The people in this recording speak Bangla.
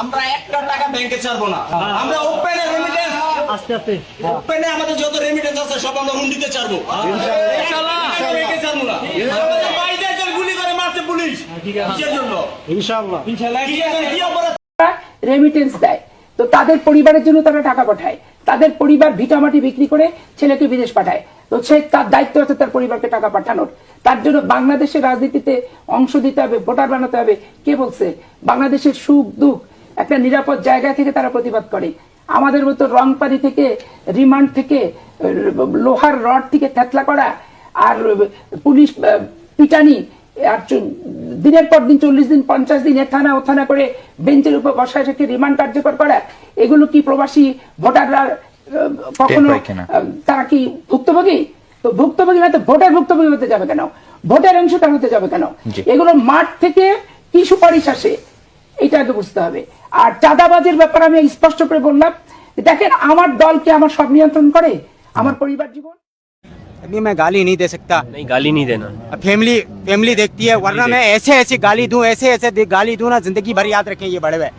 আমরা একটা টাকা ব্যাংকে ছাড়বো না। আমরা ওপেনে রেমিটেন্স আস্তে আস্তে। ওপেনে আমাদের যত রেমিটেন্স আছে সব আমরা হুন্ডিতে ছাড়বো। ইনশাআল্লাহ। ব্যাংকে ছাড়বো না। আমাদের বাইরেদের গুলি করে মারছে পুলিশ। কিসের জন্য? ইনশাআল্লাহ। ইনশাআল্লাহ। কি অপরাধ? রেমিটেন্স দেয়। তো তাদের পরিবারের জন্য তারা টাকা পাঠায়। তাদের পরিবার ভিটামাটি বিক্রি করে ছেলেকে বিদেশ পাঠায়। তো সে তার দায়িত্ব আছে তার পরিবারকে টাকা পাঠানোর। তার জন্য বাংলাদেশের রাজনীতিতে অংশ দিতে হবে ভোটার বানাতে হবে। কে বলছে? বাংলাদেশের সুখ দুঃখ একটা নিরাপদ জায়গা থেকে তারা প্রতিবাদ করে। আমাদের মতো রং পানি থেকে রিমান্ড থেকে লোহার রড থেকে থেতলা করা আর পুলিশ পিটানি আর দিনের পর দিন চল্লিশ দিন পঞ্চাশ দিন এ থানা ও থানা করে বেঞ্চের উপর বসায় রেখে রিমান্ড কার্যকর করা এগুলো কি প্রবাসী ভোটাররা কখনো কিনা? তারা কি ভুক্তভোগী? তো ভুক্তভোগী না তো ভোটার ভুক্তভোগী হতে যাবে কেন? ভোটার অংশটা হতে যাবে কেন? এগুলো মাঠ থেকে কি সুপারিশ আসে? এটা আগে বুঝতে হবে আর চাঁদাবাজের ব্যাপারে আমি স্পষ্ট করে বললাম যে দেখেন আমার দলকে আমার সব নিয়ন্ত্রণ করে আমার পরিবার জীবন अभी मैं गाली नहीं दे सकता नहीं गाली नहीं देना फैमिली फैमिली देखती है वरना मैं ऐसे ऐसे गाली दूं ऐसे ऐसे दे- गाली दूं ना जिंदगी भर याद रखें ये बड़े हुए